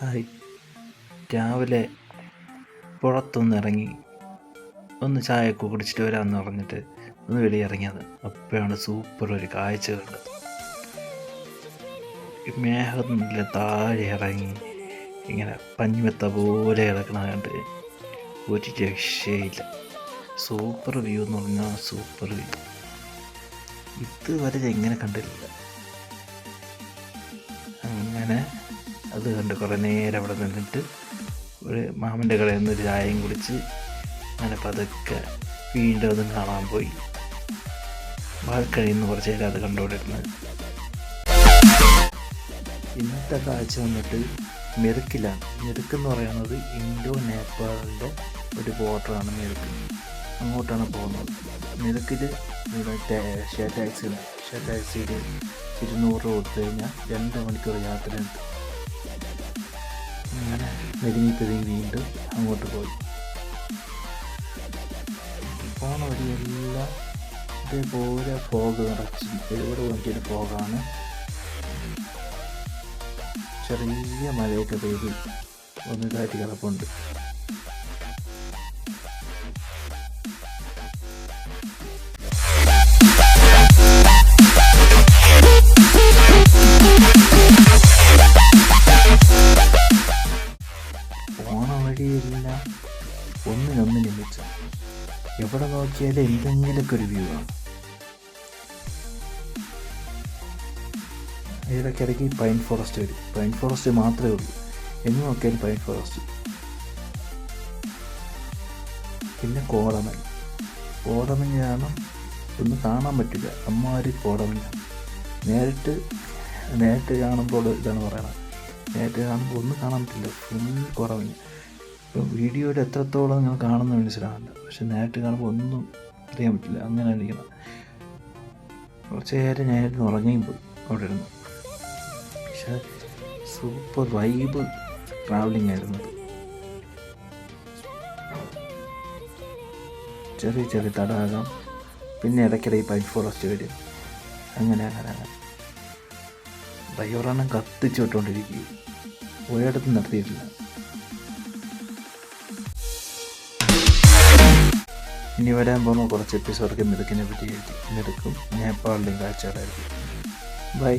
Hi. രാവിലെ പുറത്തൊന്ന് ഇറങ്ങി ഒന്ന് ചായയൊക്കെ കുടിച്ചിട്ട് വരാമെന്ന് പറഞ്ഞിട്ട് ഒന്ന് വെളിയിറങ്ങിയത്. അപ്പോഴാണ് സൂപ്പർ ഒരു കാഴ്ച കണ്ടത്. മേഘത്തിന്റെ താഴെ ഇറങ്ങി ഇങ്ങനെ പഞ്ഞിമെത്ത പോലെ കിടക്കണ കണ്ട് ഒരു രക്ഷയില്ല. സൂപ്പർ വ്യൂ എന്ന് പറഞ്ഞാൽ സൂപ്പർ വ്യൂ ഇതുവരെ എങ്ങനെ കണ്ടിട്ടില്ല. അങ്ങനെ അത് കണ്ട് കുറേ നേരം അവിടെ നിന്നിട്ട് ഒരു മാമന്റെ കടയിൽ നിന്ന് ഒരു ചായയും കുടിച്ച് അങ്ങനെ പതുക്കെ വീണ്ടും അതും കാണാൻ പോയി. നിന്ന് കുറച്ച് നേരം അത് കണ്ടുകൊണ്ടിരുന്നത് ഇന്നത്തെ കാഴ്ച വന്നിട്ട് മെറുക്കിലാണ് മെറുക്ക് എന്ന് പറയുന്നത് ഇൻഡോ നേപ്പാളിന്റെ ഒരു ബോർഡറാണ് മെറുക്ക് അങ്ങോട്ടാണ് പോകുന്നത്. മെറുക്കിൽ ഇവിടെ ഷേ ടാക്സി ഷേ ടാക്സിയിൽ ഇരുന്നൂറ് രൂപ കൊടുത്തു കഴിഞ്ഞാൽ രണ്ട് മണിക്കൂർ യാത്രയുണ്ട്. പെരുങ്ങി വീണ്ടും അങ്ങോട്ട് പോയി. പോണ വഴിയെല്ലാം ഇതേപോലെ ഫോഗ് നിറച്ച്. എവിടെ നോക്കിയൊരു ഫോഗാണ് ചെറിയ മഴയൊക്കെ പെയ്ത് ഒന്ന് ഇതായിട്ട് കിടപ്പുണ്ട്. വഴിയെല്ലാം. ഒന്നിനൊന്നിന് മിച്ചം എവിടെ നോക്കിയാലും എന്തെങ്കിലുമൊക്കെ ഒരു വ്യൂ ആണ് ഇടയ്ക്കിടയ്ക്ക് പൈൻ ഫോറസ്റ്റ് വരും. പൈൻ ഫോറസ്റ്റ് മാത്രമേ ഉള്ളൂ. എന്ന് നോക്കിയാലും പൈൻ ഫോറസ്റ്റ് പിന്നെ കോടമൻ കോടമഞ്ഞാണ് ഒന്നും കാണാൻ പറ്റില്ല. അമ്മാതിരി കോടമഞ്ഞ. നേരിട്ട് നേരിട്ട് കാണുമ്പോൾ ഇതാണ് പറയണത്. നേരിട്ട് കാണുമ്പോൾ ഒന്നും കാണാൻ പറ്റില്ല. ഫുൾ കോടമഞ്ഞ്. ഇപ്പം വീഡിയോയിൽ എത്രത്തോളം നിങ്ങൾ കാണുന്ന മനസ്സിലാവില്ല പക്ഷെ നേരിട്ട് കാണുമ്പോൾ ഒന്നും അറിയാൻ പറ്റില്ല. അങ്ങനെ ഇരിക്കണം കുറച്ച് നേരം ഞാനിരുന്ന് ഉറങ്ങിയും പോയി അവിടെ ഇരുന്നു. പക്ഷെ സൂപ്പർ വൈബ് ട്രാവലിംഗ് ആയിരുന്നു. ചെറിയ ചെറിയ തടാകം പിന്നെ ഇടയ്ക്കിടെ ഈ പൈൻ ഫോറസ്റ്റ് വരും അങ്ങനെ അങ്ങനെ അങ്ങനെ. ഡ്രൈവറെണ്ണം കത്തിച്ചു വിട്ടുകൊണ്ടിരിക്കുകയും ഒരിടത്തും നിർത്തിയിട്ടില്ല ഇനി വരാൻ പോകുന്ന കുറച്ച് എപ്പിസോഡൊക്കെ മിടുക്കിനെ പറ്റി എഴുതി. മിടുക്കും നേപ്പാളിലെയും കാഴ്ചകളായിരിക്കും. ബൈ